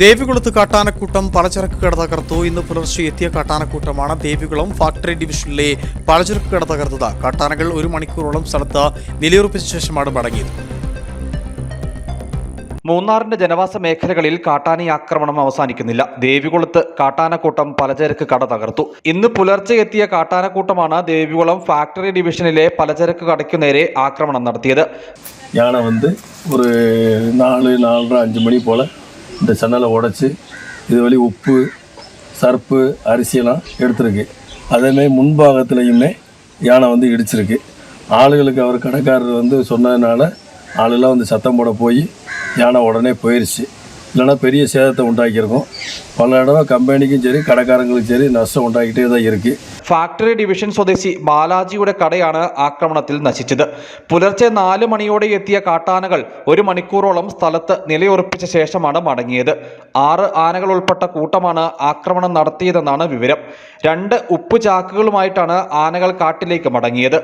ദേവികുളത്ത് കാട്ടാനക്കൂട്ടം പലചരക്ക് കട തകർത്തു. ഇന്ന് പുലർച്ചെ എത്തിയ കാട്ടാനക്കൂട്ടമാണ് ദേവികുളം ഫാക്ടറി ഡിവിഷനിലെ പലചരക്ക് കട തകർത്തത്. കാട്ടാനകൾ ഒരു മണിക്കൂറോളം സ്ഥലത്ത് നിലയുറപ്പിച്ച ശേഷമാണ് മടങ്ങിയത്. മൂന്നാറിന്റെ ജനവാസ മേഖലകളിൽ കാട്ടാന ആക്രമണം അവസാനിക്കുന്നില്ല. ദേവികുളത്ത് കാട്ടാനക്കൂട്ടം പലചരക്ക് കട തകർത്തു. ഇന്ന് പുലർച്ചെ എത്തിയ കാട്ടാനക്കൂട്ടമാണ് ദേവികുളം ഫാക്ടറി ഡിവിഷനിലെ പലചരക്ക് കടയ്ക്കു നേരെ ആക്രമണം നടത്തിയത്. ഞാൻ ഒരു നാല് നാലര അഞ്ചു മണി പോലെ இந்த சன்னலை உடச்சி இது வழி உப்பு சர்ப்பு அரிசியெல்லாம் எடுத்திருக்கு. அதேமாதிரி முன்பாகத்துலேயுமே யானை வந்து இடிச்சிருக்கு. ஆளுகளுக்கு அவர் கடைக்காரர் வந்து சொன்னதுனால ஆளுலாம் வந்து சத்தம் போட போய் யானை உடனே போயிடுச்சு இல்லைன்னா பெரிய சேதத்தை உண்டாக்கியிருக்கோம். பல இடம் கம்பெனிக்கும் சரி கடைக்காரங்களுக்கும் சரி நஷ்டம் உண்டாக்கிட்டே தான் இருக்குது ഫാക്ടറി ഡിവിഷൻ സ്വദേശി ബാലാജിയുടെ കടയാണ് ആക്രമണത്തിൽ നശിച്ചത്. പുലർച്ചെ നാല് മണിയോടെ എത്തിയ കാട്ടാനകൾ ഒരു മണിക്കൂറോളം സ്ഥലത്ത് നിലയുറപ്പിച്ച ശേഷമാണ് മടങ്ങിയത്. ആറ് ആനകൾ ഉൾപ്പെട്ട കൂട്ടമാണ് ആക്രമണം നടത്തിയതെന്നാണ് വിവരം. രണ്ട് ഉപ്പ് ചാക്കുകളുമായിട്ടാണ് ആനകൾ കാട്ടിലേക്ക് മടങ്ങിയത്.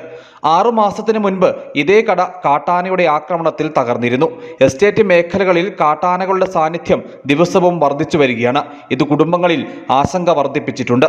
ആറുമാസത്തിന് മുൻപ് ഇതേ കട കാട്ടാനയുടെ ആക്രമണത്തിൽ തകർന്നിരുന്നു. എസ്റ്റേറ്റ് മേഖലകളിൽ കാട്ടാനകളുടെ സാന്നിധ്യം ദിവസവും വർദ്ധിച്ചു വരികയാണ്. ഇത് കുടുംബങ്ങളിൽ ആശങ്ക വർദ്ധിപ്പിച്ചിട്ടുണ്ട്.